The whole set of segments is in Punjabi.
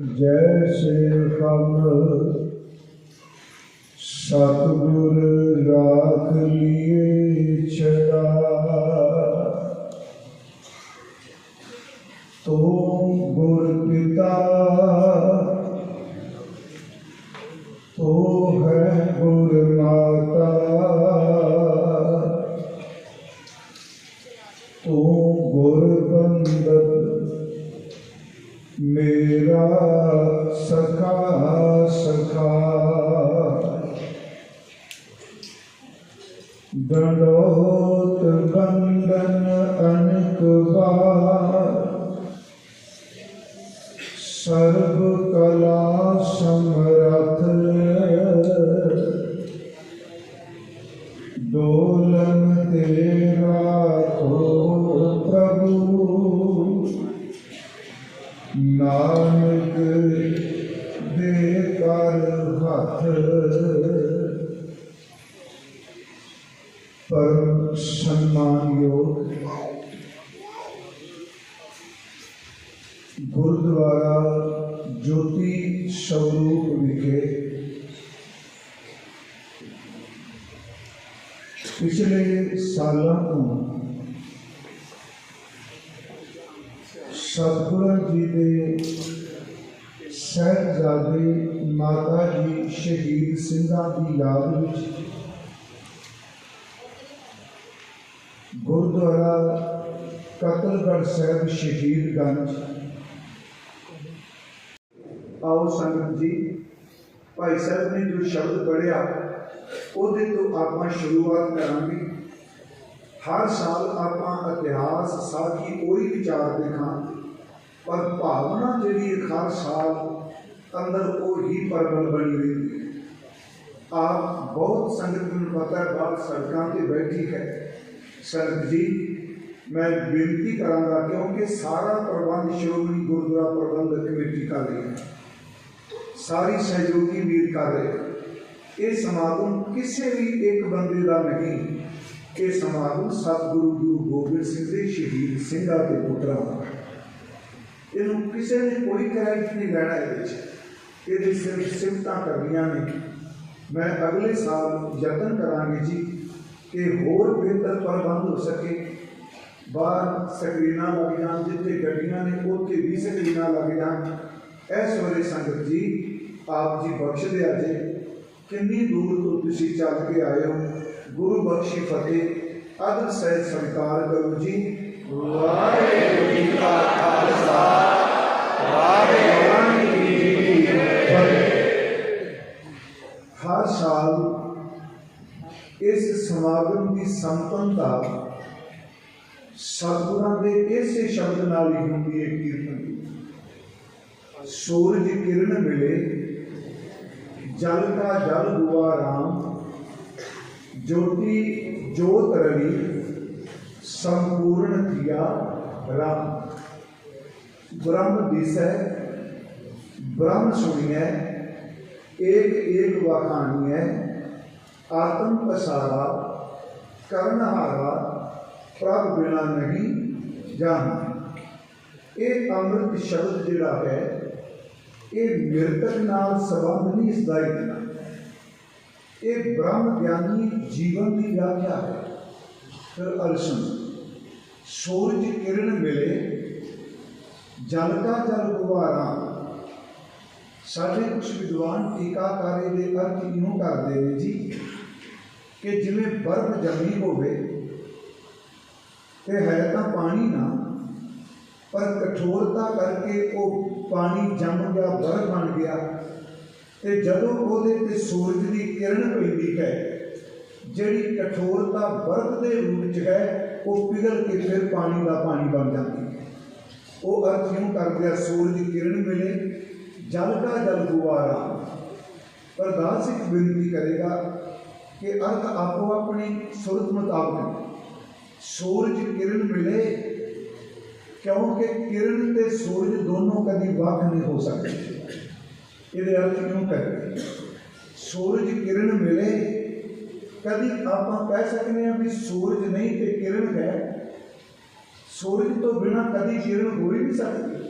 ਜੈਸੇ ਹਮ ਸਤਿਗੁਰ ਰਾਖ ਲਿਏ। ਸਰਬ ਕਲਾ ਸਮਰਥ ਡੋਲਨ ਤੇਰਾ ਥੋ ਪ੍ਰਭੂ। ਨਾਨਕ ਦੇ ਕਰ ਹੱਥ। ਪਰਮ ਸਨਮਾਨਯੋਗ ਜੋਤੀ ਸਰੂਪ ਵਿਖੇ ਪਿਛਲੇ ਸਾਲਾਂ ਤੋਂ ਸਤਿਗੁਰਾਂ ਜੀ ਦੇ ਸਹਿਬਜ਼ਾਦੇ ਮਾਤਾ ਜੀ ਸ਼ਹੀਦ ਸਿੰਘਾਂ ਦੀ ਯਾਦ ਵਿੱਚ ਗੁਰਦੁਆਰਾ ਕਤਲਗੜ੍ਹ ਸਾਹਿਬ ਸ਼ਹੀਦਗੰਜ ਆਓ ਸੰਗਤ ਜੀ, ਭਾਈ ਸਾਹਿਬ ਨੇ ਜੋ ਸ਼ਬਦ ਪੜਿਆ ਉਹਦੇ ਤੋਂ ਆਪਾਂ ਸ਼ੁਰੂਆਤ ਕਰਾਂਗੇ। ਹਰ ਸਾਲ ਆਪਾਂ ਇਤਿਹਾਸ ਸਾਖੀ ਕੋਈ ਵਿਚਾਰ ਦੇਖਾਂ ਪਰ ਭਾਵਨਾ ਜਿਹੜੀ ਹਰ ਸਾਲ ਅੰਦਰ ਉਹ ਹੀ ਪਰਬਲ ਬਣੀ ਰਹਿੰਦੀ ਹੈ। ਆਪ ਬਹੁਤ ਸੰਗਤ ਨੂੰ ਪਤਾ ਹੈ, ਬਾਹਰ ਸੜਕਾਂ ਤੇ ਬੈਠੀ ਹੈ। ਸੰਗਤ ਜੀ, ਮੈਂ ਬੇਨਤੀ ਕਰਾਂਗਾ ਕਿਉਂਕਿ ਸਾਰਾ ਪ੍ਰਬੰਧ ਸ਼੍ਰੋਮਣੀ ਗੁਰਦੁਆਰਾ ਪ੍ਰਬੰਧਕ ਕਮੇਟੀ ਕਰ ਰਹੀ ਹੈ। ਸਾਰੀ ਸਹਿਯੋਗੀ ਵੀਰ ਕਰ ਰਹੇ ਇਹ ਸਮਾਗਮ ਕਿਸੇ ਵੀ ਇੱਕ ਬੰਦੇ ਦਾ ਨਹੀਂ, ਇਹ ਸਮਾਗਮ ਸਤਿਗੁਰੂ ਗੁਰੂ ਗੋਬਿੰਦ ਸਿੰਘ ਦੇ ਸ਼ਹੀਦ ਸਿੰਘਾਂ ਦੇ ਪੁੱਤਰਾਂ ਦਾ ਹੈ। ਇਹਨੂੰ ਕਿਸੇ ਨੇ ਕੋਈ ਕ੍ਰੈਡਿਟ ਨਹੀਂ ਲੈਣਾ ਇਹਦੇ ਵਿੱਚ। ਇਹਦੀ ਸਿਰਫ ਸਿਫਤਾਂ ਕਰਨੀਆਂ ਨੇ। ਮੈਂ ਅਗਲੇ ਸਾਲ ਯਤਨ ਕਰਾਂਗੇ ਜੀ ਕਿ ਹੋਰ ਬਿਹਤਰ ਪ੍ਰਬੰਧ ਹੋ ਸਕੇ। ਬਾਹਰ ਸਕਰੀਨਾਂ ਲੱਗ ਜਾਣ ਜਿੱਥੇ ਗੱਡੀਆਂ ਨੇ, ਉੱਥੇ ਵੀ ਸਕਰੀਨਾਂ ਲੱਗ ਜਾਣ ਇਸ ਵੇਲੇ ਸੰਗਤ ਜੀ ਆਪ ਜੀ ਬਖਸ਼ ਦਿਆ ਜੇ। ਕਿੰਨੀ ਦੂਰ ਤੋਂ ਤੁਸੀਂ ਚੱਲ ਕੇ ਆਏ ਹੋ? ਗੁਰੂ ਬਖਸ਼ੀ ਫਤਿਹ। ਆਦਰ ਸਹਿਤ ਸਵੀਕਾਰ ਕਰੋ ਜੀ। ਵਾਹਿਗੁਰੂ ਜੀ ਕਾ ਖਾਲਸਾ। ਵਾਹਿਗੁਰੂ ਜੀ ਕੀ ਫਤਿਹ। ਹਰ ਸਾਲ ਇਸ ਸਮਾਗਮ ਦੀ ਸੰਪੰਨਤਾ ਸਤਿਗੁਰਾਂ ਦੇ ਇਸੇ ਸ਼ਬਦ ਨਾਲ ਹੀ ਹੁੰਦੀ ਹੈ ਕੀਰਤਨ ਸੂਰਜ ਕਿਰਨ ਮਿਲੇ ਜਲ ਕਾ ਜਲ ਹੁਆ ਰਾਮ, ਜੋਤੀ ਜੋਤ ਰਵੀ, ਸੰਪੂਰਨ ਕੀਆ ਰਾਮ। ਬ੍ਰਹਮ ਦਿਸੈ, ਬ੍ਰਹਮ ਸੁਣੀਐ, ਏਕ ਏਕ ਵਖਾਣੀਐ, ਆਤਮ ਪਸਾਰਾ, ਕਰਨ ਹਾਰਾ, ਪ੍ਰਭ ਬਿਨਾ ਨਹੀਂ ਜਾਣ। ਇਹ ਅੰਮ੍ਰਿਤ ਸ਼ਬਦ ਜਿਹੜਾ ਹੈ ਇਹ ਮਿਰਤਕ ਨਾਲ ਸੰਬੰਧ ਨਹੀਂ, ਇਸ ਦਾ ਇਤਨਾ ਇਹ ਬ੍ਰਹਮ ਗਿਆਨੀ ਜੀਵਨ ਦੀ ਵਿਆਖਿਆ ਹੈ। ਫਿਰ ਅਲਸਨ, ਸੂਰਜ ਕਿਰਨ ਮਿਲੇ ਜਲ ਕਾ ਜਲ ਗੁਵਾਰਾ ਸਾਡੇ ਕੁਝ ਵਿਦਵਾਨ ਟੀਕਾਕਾਰੇ ਦੇ ਅਰਥ ਇਉਂ ਕਰਦੇ ਨੇ ਜੀ ਕਿ ਜਿਵੇਂ ਬਰਫ਼ ਜੰਮੀ ਹੋਵੇ ਤੇ ਹੈ ਤਾਂ ਪਾਣੀ ਨਾ, ਪਰ ਕਠੋਰਤਾ ਕਰਕੇ ਉਹ ਪਾਣੀ ਜੰਮ ਗਿਆ, ਬਰਫ਼ ਬਣ ਗਿਆ। ਤੇ ਜਦੋਂ ਉਹਦੇ ਤੇ ਸੂਰਜ ਦੀ ਕਿਰਨ ਪੈਂਦੀ ਹੈ, ਜਿਹੜੀ ਕਠੋਰਤਾ ਬਰਫ਼ ਦੇ ਰੂਪ 'ਚ ਹੈ, ਉਹ ਪਿਘਲ ਕੇ ਫਿਰ ਪਾਣੀ ਦਾ ਪਾਣੀ ਬਣ ਜਾਂਦੀ ਹੈ। ਉਹ ਅਰਥ ਕਿਉਂ ਕਰਦੇ ਆ? ਸੂਰਜ ਦੀ ਕਿਰਨ ਮਿਲੇ, ਜਲ ਦਾ ਜਲ ਗੁਵਾਰਾ ਪਰ ਦਾਸ ਇੱਕ ਬੇਨਤੀ ਕਰੇਗਾ ਕਿ ਅਰਥ ਆਪੋ ਆਪਣੀ ਸੁਰਤ ਮੁਤਾਬਕ ਸੂਰਜ ਕਿਰਨ ਮਿਲੇ ਕਿਉਂਕਿ ਕਿਰਨ ਤੇ ਸੂਰਜ ਦੋਨੋਂ ਕਦੀ ਵੱਖ ਨਹੀਂ ਹੋ ਸਕਦੇ। ਇਹਦੇ ਅਰਥ ਕਿਉਂ ਕਰਦੇ ਸੂਰਜ ਕਿਰਨ ਮਿਲੇ, ਕਦੀ ਆਪਾਂ ਕਹਿ ਸਕਦੇ ਹਾਂ ਵੀ ਸੂਰਜ ਨਹੀਂ ਤੇ ਕਿਰਨ ਹੈ। ਸੂਰਜ ਤੋਂ ਬਿਨਾ ਕਦੀ ਕਿਰਨ ਹੋ ਹੀ ਨਹੀਂ ਸਕਦੀ।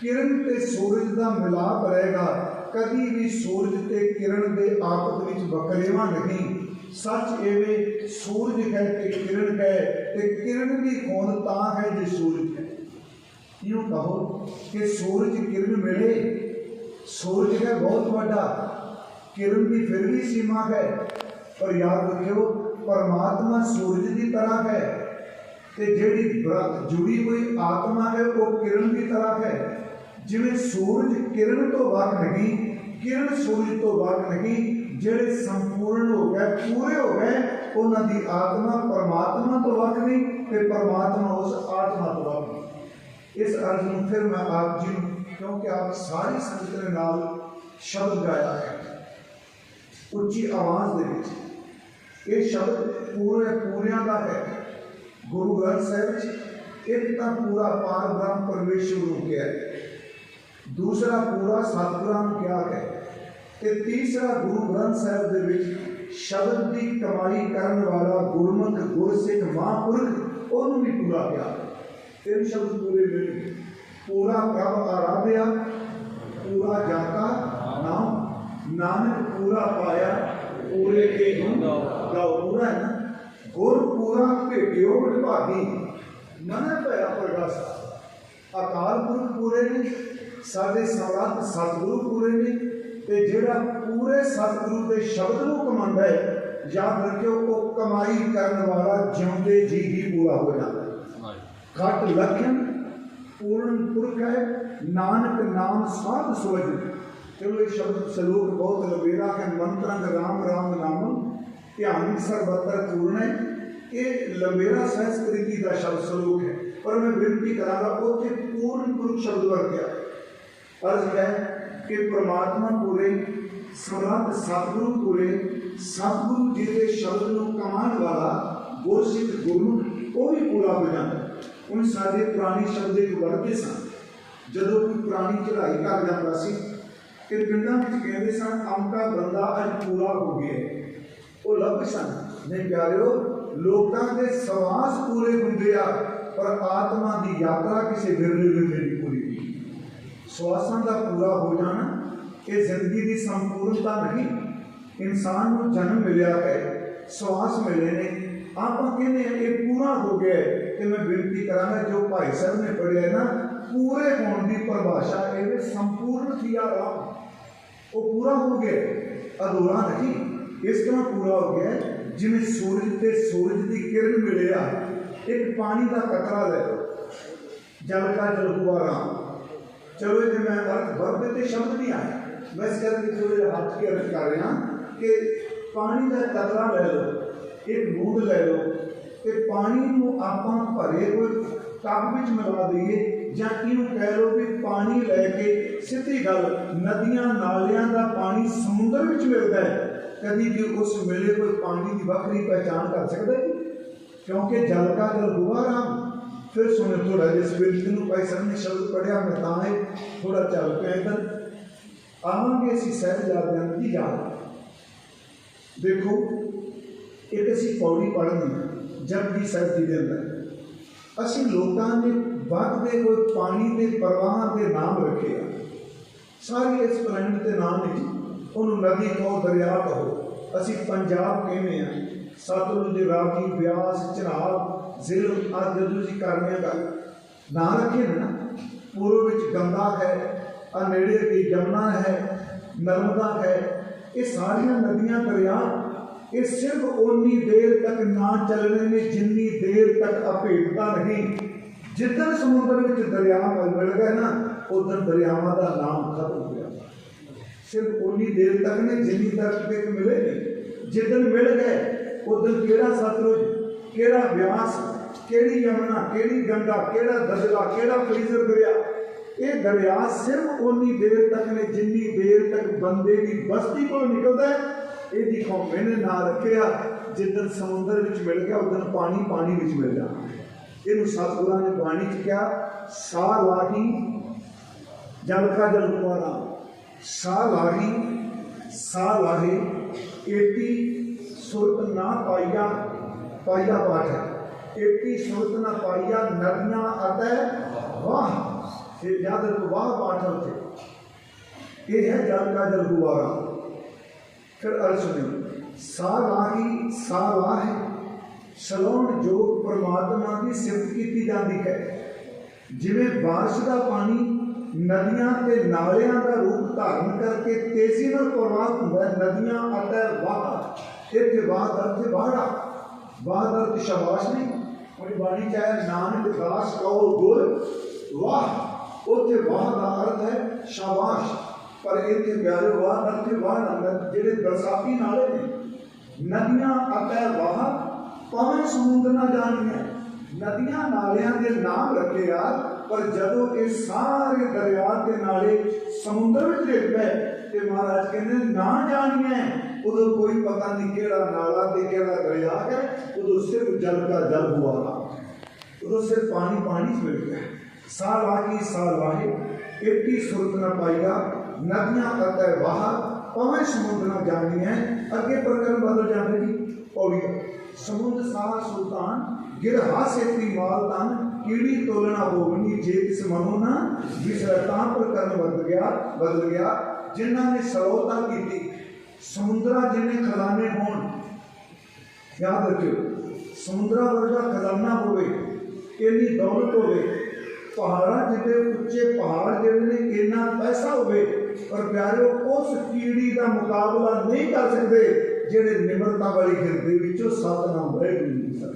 ਕਿਰਨ ਤੇ ਸੂਰਜ ਦਾ ਮਿਲਾਪ ਰਹੇਗਾ, ਕਦੀ ਵੀ ਸੂਰਜ ਤੇ ਕਿਰਨ ਦੇ ਆਪਸ ਵਿੱਚ ਵਕਰੇਵਾ ਨਹੀਂ। ਸੱਚ ਇਹ ਸੂਰਜ ਹੈ ਤੇ ਕਿਰਨ ਹੈ, ਤੇ ਕਿਰਨ ਦੀ ਹੋਂਦ ਤਾਂ ਹੈ ਜੇ ਸੂਰਜ ਹੈ। ਇਉਂ ਕਹੋ ਕਿ ਸੂਰਜ ਕਿਰਨ ਮਿਲੇ। ਸੂਰਜ ਹੈ ਬਹੁਤ ਵੱਡਾ। ਕਿਰਨ ਦੀ ਫਿਰ ਵੀ ਸੀਮਾ ਹੈ। ਪਰ ਯਾਦ ਰੱਖਿਓ, ਪਰਮਾਤਮਾ ਸੂਰਜ ਦੀ ਤਰ੍ਹਾਂ ਹੈ। ਤੇ ਜਿਹੜੀ ਜੁੜੀ ਹੋਈ ਆਤਮਾ ਹੈ, ਉਹ ਕਿਰਨ ਦੀ ਤਰ੍ਹਾਂ ਹੈ। ਜਿਵੇਂ ਸੂਰਜ ਕਿਰਨ ਤੋਂ ਵੱਖ ਨਹੀਂ, ਕਿਰਨ ਸੂਰਜ ਤੋਂ ਵੱਖ ਨਹੀਂ, ਜਿਹੜੇ ਸੰਪੂਰਨ ਹੋ ਗਏ, ਪੂਰੇ ਹੋ ਗਏ, ਉਹਨਾਂ ਦੀ ਆਤਮਾ ਪਰਮਾਤਮਾ ਤੋਂ ਵੱਖ ਨਹੀਂ ਤੇ ਪਰਮਾਤਮਾ ਉਸ ਆਤਮਾ ਤੋਂ ਵੱਖ ਨਹੀਂ। ਇਸ ਅਰਥ ਨੂੰ ਫਿਰ ਮੈਂ ਆਪ ਜੀ ਨੂੰ, ਕਿਉਂਕਿ ਆਪ ਸਾਰੀ ਸੰਗਤ ਦੇ ਨਾਲ ਸ਼ਬਦ ਗਾਇਆ ਹੈ। ਉੱਚੀ ਆਵਾਜ਼ ਦੇ ਵਿੱਚ ਇਹ ਸ਼ਬਦ ਪੂਰੇ ਪੂਰਿਆਂ ਦਾ ਹੈ। ਗੁਰੂ ਗ੍ਰੰਥ ਸਾਹਿਬ ਵਿੱਚ ਇੱਕ ਤਾਂ ਪੂਰਾ ਪਾਰ ਬ੍ਰਹਮ ਪਰਮੇਸ਼ਵਰ ਨੂੰ ਕਿਹਾ ਹੈ। ਦੂਸਰਾ ਪੂਰਾ ਸਤਿਗੁਰਾਂ ਨੂੰ ਕਿਹਾ ਹੈ ਤੇ ਤੀਸਰਾ ਗੁਰੂ ਗ੍ਰੰਥ ਸਾਹਿਬ ਦੇ ਵਿੱਚ ਸ਼ਬਦ ਦੀ ਕਮਾਈ ਕਰਨ ਵਾਲਾ ਗੁਰਮੁਖ, ਗੁਰਸਿੱਖ, ਮਹਾਂਪੁਰਖ, ਉਹਨੂੰ ਵੀ ਪੂਰਾ ਕਿਹਾ। ਤਿੰਨ ਸ਼ਬਦ ਪੂਰੇ ਮਿਲ ਪੂਰਾ ਪ੍ਰਭ ਆਰਾਧਿਆ, ਪੂਰਾ ਜਾਤਾ, ਨਾਮ, ਨਾਨਕ ਪੂਰਾ ਪਾਇਆ, ਪੂਰੇ ਕੇ ਗੁਣ ਗਾਓ। ਪੂਰਾ ਹੈ ਨਾ? ਗੁਰ ਪੂਰਾ ਭੇਟਿਓ ਵਿਭਾਗੀ ਮਨ ਭਇਆ ਪ੍ਰਗਾਸਾ ਅਕਾਲ ਪੁਰਖ ਪੂਰੇ ਨੇ, ਸਾਡੇ ਸਮਰੱਥ ਸਤਿਗੁਰੂ ਪੂਰੇ ਨੇ, ਤੇ ਜਿਹੜਾ ਪੂਰੇ ਸਤਿਗੁਰੂ ਦੇ ਸ਼ਬਦ ਨੂੰ ਕਮਾਉਂਦਾ ਹੈ, ਯਾਦ ਰੱਖਿਓ, ਉਹ ਕਮਾਈ ਕਰਨ ਵਾਲਾ ਜਿਉਂਦੇ ਜੀ ਹੀ ਪੂਰਾ ਹੋ ਜਾਂਦਾ ਹੈ। ਘਟ ਲਖਨ ਪੂਰਨ ਪੁਰਖ ਹੈ ਨਾਨਕ ਨਾਮ ਸਾਧ ਸੁਵਜ ਚਲੋ ਇਹ ਸ਼ਬਦ ਸਲੋਕ ਬਹੁਤ ਲੰਬੇਰਾ ਹੈ ਮੰਤਰੰਗ ਰਾਮ ਰਾਮ ਨਾਮ ਧਿਆਨ ਸਰਬਤਰ ਪੂਰਨ ਹੈ ਇਹ ਲੰਬੇਰਾ ਸੰਸਕ੍ਰਿਤੀ ਦਾ ਸ਼ਬਦ ਸਲੋਕ ਹੈ ਪਰ ਮੈਂ ਬੇਨਤੀ ਕਰਾਂਗਾ ਉੱਥੇ ਪੂਰਨ ਪੁਰਖ ਸ਼ਬਦ ਵਰਤਿਆ ਅਰਜ਼ ਹੈ ਕਿ ਪ੍ਰਮਾਤਮਾ ਪੂਰੇ ਸਮਰੱਥ ਸਤਿਗੁਰੂ ਪੂਰੇ ਸਤਿਗੁਰੂ ਜੀ ਦੇ ਸ਼ਬਦ ਨੂੰ ਕਮਾਉਣ ਵਾਲਾ ਗੁਰਸਿੱਖ ਗੁਰਮੁਖ ਉਹ ਵੀ ਪੂਰਾ ਹੋ ਜਾਂਦਾ ਹੈ। ਹੁਣ ਸਾਡੇ ਪੁਰਾਣੇ ਸ਼ਬਦ ਇੱਕ ਵਰਤੇ ਸਨ। ਜਦੋਂ ਕੋਈ ਪੁਰਾਣੀ ਚੜ੍ਹਾਈ ਕਰ ਜਾਂਦਾ ਸੀ ਕਿ ਪਿੰਡਾਂ ਵਿੱਚ ਕਹਿੰਦੇ ਸਨ ਅਮਕਾ ਬੰਦਾ ਅੱਜ ਪੂਰਾ ਹੋ ਗਿਆ ਉਹ ਲੱਭ ਸਨ, ਨਹੀਂ ਪਿਆਰਿਓ, ਲੋਕਾਂ ਦੇ ਸਵਾਸ ਪੂਰੇ ਹੁੰਦੇ ਆ, ਪਰ ਆਤਮਾ ਦੀ ਯਾਤਰਾ ਕਿਸੇ ਵਿਰਲੇ ਵਿਰਲੇ ਨਹੀਂ ਪੂਰੀ ਹੁੰਦੀ ਸਵਾਸਾਂ ਦਾ ਪੂਰਾ ਹੋ ਜਾਣਾ, ਇਹ ਜ਼ਿੰਦਗੀ ਦੀ ਸੰਪੂਰਨਤਾ ਨਹੀਂ। ਇਨਸਾਨ ਨੂੰ ਜਨਮ ਮਿਲਿਆ ਹੈ, ਸਵਾਸ ਮਿਲੇ ਨੇ। ਆਪਾਂ ਕਹਿੰਦੇ ਹਾਂ, ਇਹ ਹੋ ਗਿਆ ਤੇ ਮੈਂ ਬੇਨਤੀ ਕਰਾਂਗਾ ਜੋ ਭਾਈ ਸਾਹਿਬ ਨੇ ਪੜਿਆ ਨਾ, ਪੂਰੇ ਹੋਣ ਦੀ ਪਰਿਭਾਸ਼ਾ ਇਹਦੇ ਸੰਪੂਰਨ ਥੀਆ ਰਾਮ ਉਹ ਪੂਰਾ ਹੋ ਗਿਆ। ਅਧੂਰਾ ਨਹੀਂ। ਇਸ ਤਰ੍ਹਾਂ ਪੂਰਾ ਹੋ ਗਿਆ, ਜਿਵੇਂ ਸੂਰਜ ਤੇ ਸੂਰਜ ਦੀ ਕਿਰਨ ਮਿਲਿਆ ਇੱਕ ਪਾਣੀ ਦਾ ਕਤਰਾ ਲੈ ਲਓ। ਜਲ ਕਾ ਜਲ ਚਲੋ ਇਹ ਮੈਂ ਅਰਥ ਵਰਤ ਤੇ ਸ਼ਬਦ ਨਹੀਂ ਆਇਆ ਮੈਂ ਇਸ ਕਰਕੇ ਥੋੜੇ ਜਿਹਾ ਹੱਥ ਕੇ ਅਰਥ ਕਰ ਰਿਹਾ ਕਿ ਪਾਣੀ ਦਾ ਕਤਰਾ ਲੈ ਲਓ, ਇੱਕ ਬੂੰਦ ਲੈ ਲਓ। ਤੇ ਪਾਣੀ ਨੂੰ ਆਪਾਂ ਭਰੇ ਹੋਏ ਟੱਬ ਵਿੱਚ ਮਿਲਾ ਦਈਏ ਜਾਂ ਇਹਨੂੰ ਕਹਿ ਲਓ ਵੀ ਪਾਣੀ ਲੈ ਕੇ ਸਿੱਧੀ ਗੱਲ, ਨਦੀਆਂ ਨਾਲਿਆਂ ਦਾ ਪਾਣੀ ਸਮੁੰਦਰ ਵਿੱਚ ਮਿਲਦਾ ਹੈ। ਕਦੀ ਵੀ ਉਸ ਵੇਲੇ ਕੋਈ ਪਾਣੀ ਦੀ ਵੱਖਰੀ ਪਹਿਚਾਣ ਕਰ ਸਕਦਾ ਹੈ ਕਿਉਂਕਿ ਜਲ ਕਾ ਜਲ ਹੁਆ ਰਾਮ। ਫਿਰ ਸੁਣੋ ਥੋੜਾ ਜਿਸ ਸਵੇਰ ਨੂੰ ਭਾਈ ਸਾਹਿਬ ਨੇ ਸ਼ਬਦ ਪੜਿਆ ਮੈਂ ਤਾਂ ਇਹ ਥੋੜਾ ਚੱਲ ਪਿਆ ਇੱਧਰ। ਆਵਾਂਗੇ ਅਸੀਂ ਸਹਿਜਾਦਿਆਂ ਦੀ ਯਾਦ। ਦੇਖੋ, ਇੱਕ ਅਸੀਂ ਪੌੜੀ ਪੜ੍ਹਨੀ ਜਪਜੀ ਸਾਹਿਬ ਜੀ ਦੇ ਅੰਦਰ। ਅਸੀਂ ਲੋਕਾਂ ਨੇ ਵਗਦੇ ਹੋਏ ਪਾਣੀ ਦੇ ਪ੍ਰਵਾਹਾਂ ਦੇ ਨਾਮ ਰੱਖੇ ਆ। ਸਾਰੇ ਇਸ ਪਲੈਨਟ ਦੇ ਨਾਮ ਨਹੀਂ ਉਹਨੂੰ ਨਦੀ ਕਹੋ, ਦਰਿਆ ਕਹੋ। ਅਸੀਂ ਪੰਜਾਬ ਕਹਿੰਦੇ ਆ, ਸਤਲੁਜ ਰਾਵੀ ਬਿਆਸ ਚਨਾਬ ਜ਼ਿਲ੍ਹ ਆਦਿ ਜਦੋਂ ਅਸੀਂ ਕਰਨੇ ਗੱਲ ਨਾਂ ਰੱਖੇ ਨੇ ਨਾ ਪੂਰਬ ਵਿੱਚ ਗੰਗਾ ਹੈ, ਆ ਨੇੜੇ ਦੀ ਜਮਨਾ ਹੈ, ਨਰਮਦਾ ਹੈ, ਇਹ ਸਾਰੀਆਂ ਨਦੀਆਂ, ਦਰਿਆ ਇਹ ਸਿਰਫ ਉਨੀ ਦੇਰ ਤੱਕ ਨਾ ਚੱਲਣੇ ਨੇ, ਜਿੰਨੀ ਦੇਰ ਤੱਕ ਅਭੇਦਤਾ ਨਹੀਂ। ਜਿੱਦਣ ਸਮੁੰਦਰ ਵਿੱਚ ਦਰਿਆ ਮਿਲ ਗਏ ਨਾ ਉਦੋਂ ਦਰਿਆਵਾਂ ਦਾ ਨਾਮ ਖਤਮ ਹੋ ਗਿਆ। ਸਿਰਫ ਉਨੀ ਦੇਰ ਤੱਕ ਨੇ, ਜਿੰਨੀ ਤੱਕ ਤੱਕ ਮਿਲੇ ਨਹੀਂ ਜਿੱਦਣ ਮਿਲ ਗਏ ਉਦੋਂ ਕਿਹੜਾ ਸਤਲੁਜ, ਕਿਹੜਾ ਵਿਆਸ ਕਿਹੜੀ ਯਮਨਾ, ਕਿਹੜੀ ਗੰਗਾ, ਕਿਹੜਾ ਦਜਲਾ ਕਿਹੜਾ ਫਰੀਜ਼ਰ ਦਰਿਆ। ਇਹ ਦਰਿਆ ਸਿਰਫ ਉਨੀ ਦੇਰ ਤੱਕ ਨੇ, ਜਿੰਨੀ ਦੇਰ ਤੱਕ ਬੰਦੇ ਦੀ ਬਸਤੀ ਕੋਲ ਨਿਕਲਦਾ ਹੈ ਇਹਦੀ ਕੌਮੇ ਨੇ ਨਾ ਰੱਖਿਆ, ਜਿੱਦਣ ਸਮੁੰਦਰ ਵਿੱਚ ਮਿਲ ਗਿਆ, ਉਦੋਂ ਪਾਣੀ ਪਾਣੀ ਵਿੱਚ ਮਿਲ ਜਾਣਾ ਇਹਨੂੰ ਸਤਿਗੁਰਾਂ ਨੇ ਬਾਣੀ ਚ ਕਿਹਾ, ਸਾਹ ਲਾਹੀ, ਜਲ ਕਾ ਜਲ ਕੁਆਰਾ। ਸਾਹ ਲਾਹੀ, ਸਾਹ ਲਾਹੇ, ਏਤੀ ਸੁਰਤ ਨਾ ਪਾਈਆ ਪਾਈਆ ਪਾਠ ਹੈ। ਏਤੀ ਸੁਰਤ ਨਾ ਪਾਈਆ, ਨਦੀਆਂ ਅਤੇ ਵਾਹ। ਤੇ ਯਾਦ ਰੱਖੋ ਵਾਹ ਪਾਠ ਉੱਥੇ। ਇਹ ਹੈ ਜਲ ਕਾ ਜਲ ਹੁਆਰਾ ਫਿਰ ਅਰਥ ਸੁਣਿਓ ਸਾ ਲਾਹੀ ਸਾ ਲਾਹ ਹੈ। ਸਲੋਣ ਜੋ ਪ੍ਰਮਾਤਮਾ ਦੀ ਸਿਫਤ ਕੀਤੀ ਜਾਂਦੀ ਹੈ। ਜਿਵੇਂ ਬਾਰਿਸ਼ ਦਾ ਪਾਣੀ ਨਦੀਆਂ ਤੇ ਨਾਲਿਆਂ ਦਾ ਰੂਪ ਧਾਰਨ ਕਰਕੇ ਤੇਜ਼ੀ ਨਾਲ ਪ੍ਰਵਾਹ ਹੁੰਦਾ ਨਦੀਆਂ ਅਤੇ ਵਾਹ। ਇੱਥੇ ਵਾਹ ਅਰਥ ਵਾੜਾ ਵਾਹ ਦਾ ਅਰਥ ਸ਼ਾਬਾਸ਼ ਨਹੀਂ। ਉਹਦੀ ਬਾਣੀ ਚਾਹੇ ਨਾਨਕ ਦਾਸ ਕਹੋ ਗੁਰ, ਵਾਹ। ਉੱਥੇ ਵਾਹ ਦਾ ਅਰਥ ਹੈ, ਸ਼ਾਬਾਸ਼। ਪਰ ਇੱਥੇ ਵਿਆਹ ਵਾਹ ਦਾ ਅਰਥ ਵਾਹ ਨਾਲ ਜਿਹੜੇ ਬਰਸਾਤੀ ਨਾਲੇ ਨੇ, ਨਦੀਆਂ ਅਤੇ ਵਾਹ ਭਾਵੇਂ ਸਮੁੰਦਰ ਨਾ ਜਾਣੀਆਂ, ਨਦੀਆਂ ਨਾਲਿਆਂ ਦੇ ਨਾਮ ਰੱਖੇ ਆ ਪਰ ਜਦੋਂ ਇਹ ਸਾਰੇ ਦਰਿਆ ਦੇ ਨਾਲੇ ਸਮੁੰਦਰ ਵਿੱਚ ਡਿੱਗ ਪਏ ਤੇ ਮਹਾਰਾਜ ਕਹਿੰਦੇ ਨਾ ਜਾਣੀਏ ਉਦੋਂ ਕੋਈ ਪਤਾ ਨਹੀਂ ਕਿਹੜਾ ਨਾਲਾ ਤੇ ਕਿਹੜਾ ਦਰਿਆ ਹੈ, ਉਦੋਂ ਸਿਰਫ ਜਲ ਦਾ ਜਲ ਹੁਆ ਉਦੋਂ ਸਿਰਫ ਪਾਣੀ ਪਾਣੀ ਮਿਲ ਗਿਆ। ਸਾਹ ਲਾਗੀ ਸਾਹ ਲਾਹੇ ਇੱਕੀ ਸੁਰਤ ਨਾ ਪਾਈਆ ਨਦੀਆਂ ਅਤੇ ਵਾਹ ਭਾਵੇਂ ਸਮੁੰਦਰ ਨਾ ਹੈ ਅੱਗੇ ਪ੍ਰਕਰਨ ਬਦਲ ਜਾਂਦੇ ਜੀ। ਪੌੜੀ ਸਮੁੰਦ ਸਾਹ ਸੁਲਤਾਨ, ਗਿਰ ਹਾਸੇਤੀ ਮਾਲ ਤਨ, ਕੀੜੀ ਤੋਲਣਾ ਹੋਵਨੀ ਜੇ ਕਿਸ ਮਨੋ ਨਾ। ਵਿਸਰਤਾ ਪ੍ਰਕਰਨ ਬਦਲ ਗਿਆ ਬਦਲ ਗਿਆ, ਜਿਨ੍ਹਾਂ ਨੇ ਸਰੋਤਾ ਕੀਤੀ। ਸਮੁੰਦਰਾਂ ਜਿੰਨੇ ਖਜ਼ਾਨੇ ਹੋਣ, ਯਾਦ ਰੱਖਿਓ, ਸਮੁੰਦਰਾਂ ਵਰਗਾ ਖਜ਼ਾਨਾ ਹੋਵੇ, ਇੰਨੀ ਦੌਲਤ ਹੋਵੇ, ਪਹਾੜਾਂ ਜਿੱਤੇ ਉੱਚੇ ਪਹਾੜ ਜਿਹੜੇ ਨੇ, ਇੰਨਾ ਪੈਸਾ ਹੋਵੇ ਪਰ ਪਿਆਰਿਓ, ਉਸ ਕੀੜੀ ਦਾ ਮੁਕਾਬਲਾ ਨਹੀਂ ਕਰ ਸਕਦੇ ਜਿਹੜੇ ਨਿਮਰਤਾ ਵਾਲੀ ਹਿਰਦੇ ਵਿੱਚੋਂ ਸਤਨਾਮ ਵਾਹਿਗੁਰੂ ਜੀ ਦਾ